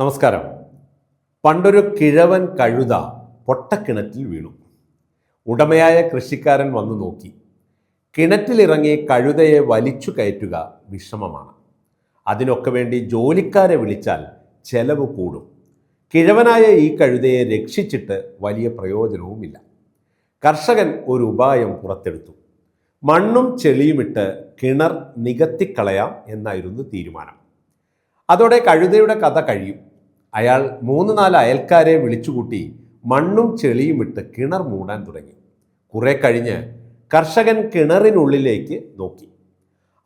നമസ്കാരം. പണ്ടൊരു കിഴവൻ കഴുത പൊട്ടക്കിണറ്റിൽ വീണു. ഉടമയായ കൃഷിക്കാരൻ വന്നു നോക്കി. കിണറ്റിലിറങ്ങി കഴുതയെ വലിച്ചു കയറ്റുക വിഷമമാണ്. അതിനൊക്കെ വേണ്ടി ജോലിക്കാരെ വിളിച്ചാൽ ചെലവ് കൂടും. കിഴവനായ ഈ കഴുതയെ രക്ഷിച്ചിട്ട് വലിയ പ്രയോജനവുമില്ല. കർഷകൻ ഒരു ഉപായം പുറത്തെടുത്തു. മണ്ണും ചെളിയുമിട്ട് കിണർ നികത്തിക്കളയാം എന്നായിരുന്നു തീരുമാനം. അതോടെ കഴുതയുടെ കഥ കഴിയും. അയാൾ മൂന്ന് നാല് അയൽക്കാരെ വിളിച്ചുകൂട്ടി മണ്ണും ചെളിയും ഇട്ട് കിണർ മൂടാൻ തുടങ്ങി. കുറെ കഴിഞ്ഞ് കർഷകൻ കിണറിനുള്ളിലേക്ക് നോക്കി.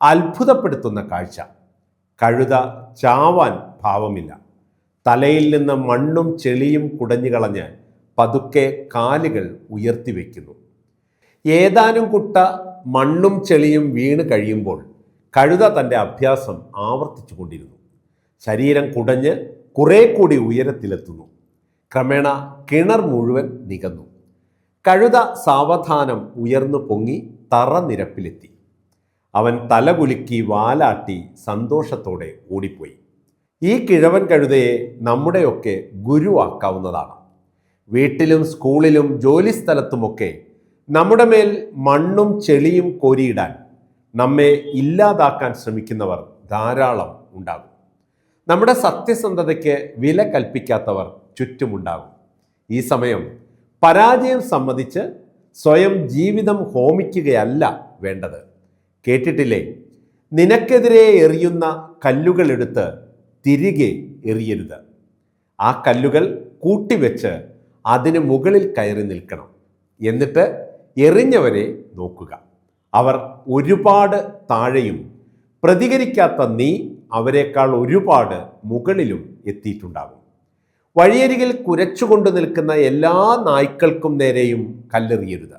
അത്ഭുതപ്പെടുത്തുന്ന കാഴ്ച. കഴുത ചാവാൻ ഭാവമില്ല. തലയിൽ നിന്ന് മണ്ണും ചെളിയും കുടഞ്ഞു കളഞ്ഞ് പതുക്കെ കാലുകൾ ഉയർത്തി വയ്ക്കുന്നു. ഏതാനും കുട്ട മണ്ണും ചെളിയും വീണ് കഴിയുമ്പോൾ കഴുത തന്റെ അഭ്യാസം ആവർത്തിച്ചു കൊണ്ടിരുന്നു ശരീരം കുടഞ്ഞ് കുറെ കൂടി ഉയരത്തിലെത്തുന്നു. ക്രമേണ കിണർ മുഴുവൻ നികന്നു. കഴുത സാവധാനം ഉയർന്നു പൊങ്ങി തറ നിരപ്പിലെത്തി. അവൻ തലകുലുക്കി വാലാട്ടി സന്തോഷത്തോടെ ഓടിപ്പോയി. ഈ കിഴവൻ കഴുതയെ നമ്മുടെയൊക്കെ ഗുരുവാക്കാവുന്നതാണ്. വീട്ടിലും സ്കൂളിലും ജോലിസ്ഥലത്തുമൊക്കെ നമ്മുടെ മേൽ മണ്ണും ചെളിയും കോരിയിടാൻ നമ്മെ ഇല്ലാതാക്കാൻ ശ്രമിക്കുന്നവർ ധാരാളം ഉണ്ടാകും. നമ്മുടെ സത്യസന്ധതയ്ക്ക് വില കൽപ്പിക്കാത്തവർ ചുറ്റുമുണ്ടാകും. ഈ സമയം പരാജയം സമ്മതിച്ച് സ്വയം ജീവിതം ഹോമിക്കുകയല്ല വേണ്ടത്. കേട്ടിട്ടില്ലേ? നിനക്കെതിരെ എറിയുന്ന കല്ലുകളെടുത്ത് തിരികെ എറിയരുത്. ആ കല്ലുകൾ കൂട്ടിവെച്ച് അതിന് മുകളിൽ കയറി നിൽക്കണം. എന്നിട്ട് എറിഞ്ഞവരെ നോക്കുക. അവർ ഒരുപാട് താഴെയും പ്രതികരിക്കാത്ത നീ അവരെക്കാൾ ഒരുപാട് മുകളിലും എത്തിയിട്ടുണ്ടാകും വഴിയരികിൽ കുരച്ചുകൊണ്ട് നിൽക്കുന്ന എല്ലാ നായ്ക്കൾക്കും നേരെയും കല്ലെറിയരുത്.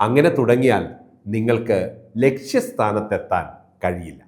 അങ്ങനെ തുടങ്ങിയാൽ നിങ്ങൾക്ക് ലക്ഷ്യസ്ഥാനത്തെത്താൻ കഴിയില്ല.